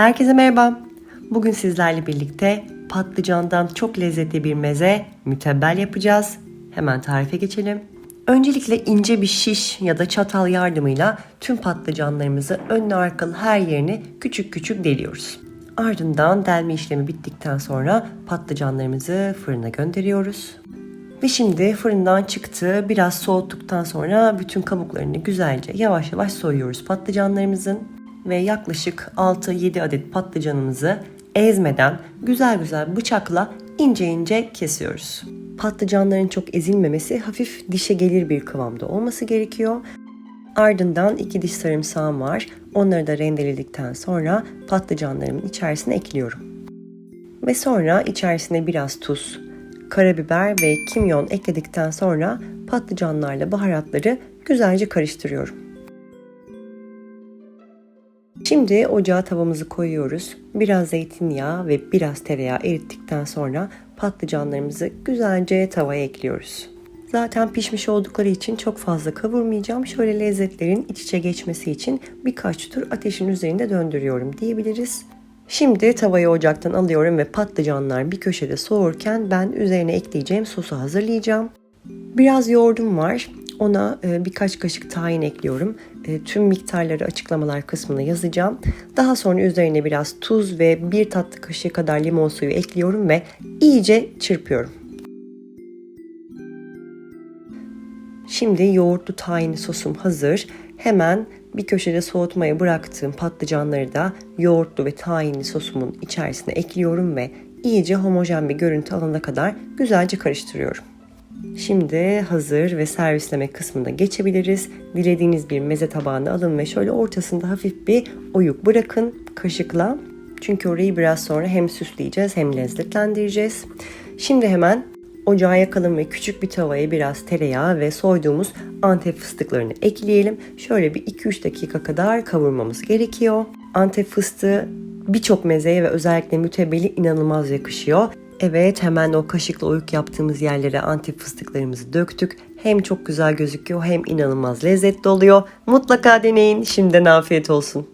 Herkese merhaba. Bugün sizlerle birlikte patlıcandan çok lezzetli bir meze mütebbel yapacağız. Hemen tarife geçelim. Öncelikle ince bir şiş ya da çatal yardımıyla tüm patlıcanlarımızı önlü arkalı her yerini küçük küçük deliyoruz. Ardından delme işlemi bittikten sonra patlıcanlarımızı fırına gönderiyoruz. Ve şimdi fırından çıktı. Biraz soğuttuktan sonra bütün kabuklarını güzelce yavaş yavaş soyuyoruz patlıcanlarımızın. Ve yaklaşık 6-7 adet patlıcanımızı ezmeden güzel güzel bıçakla ince ince kesiyoruz. Patlıcanların çok ezilmemesi hafif dişe gelir bir kıvamda olması gerekiyor. Ardından iki diş sarımsağım var. Onları da rendeledikten sonra patlıcanlarımın içerisine ekliyorum. Ve sonra içerisine biraz tuz, karabiber ve kimyon ekledikten sonra patlıcanlarla baharatları güzelce karıştırıyorum. Şimdi ocağa tavamızı koyuyoruz. Biraz zeytinyağı ve biraz tereyağı erittikten sonra patlıcanlarımızı güzelce tavaya ekliyoruz. Zaten pişmiş oldukları için çok fazla kavurmayacağım. Şöyle lezzetlerin iç içe geçmesi için birkaç tur ateşin üzerinde döndürüyorum diyebiliriz. Şimdi tavayı ocaktan alıyorum ve patlıcanlar bir köşede soğurken ben üzerine ekleyeceğim sosu hazırlayacağım. Biraz yoğurdum var. Ona e, birkaç kaşık tahin ekliyorum. E, tüm miktarları açıklamalar kısmına yazacağım. Daha sonra üzerine biraz tuz ve bir tatlı kaşığı kadar limon suyu ekliyorum ve iyice çırpıyorum. Şimdi yoğurtlu tahinli sosum hazır. Hemen bir köşede soğutmaya bıraktığım patlıcanları da yoğurtlu ve tahinli sosumun içerisine ekliyorum ve iyice homojen bir görüntü alana kadar güzelce karıştırıyorum. Şimdi hazır ve servisleme kısmına geçebiliriz. Dilediğiniz bir meze tabağına alın ve şöyle ortasında hafif bir oyuk bırakın kaşıkla. Çünkü orayı biraz sonra hem süsleyeceğiz hem lezzetlendireceğiz. Şimdi hemen ocağa yakalım ve küçük bir tavaya biraz tereyağı ve soyduğumuz antep fıstıklarını ekleyelim. Şöyle bir 2-3 dakika kadar kavurmamız gerekiyor. Antep fıstığı birçok mezeye ve özellikle mütebbeli inanılmaz yakışıyor. Evet hemen o kaşıkla oyuk yaptığımız yerlere antep fıstıklarımızı döktük. Hem çok güzel gözüküyor hem inanılmaz lezzetli oluyor. Mutlaka deneyin. Şimdiden afiyet olsun.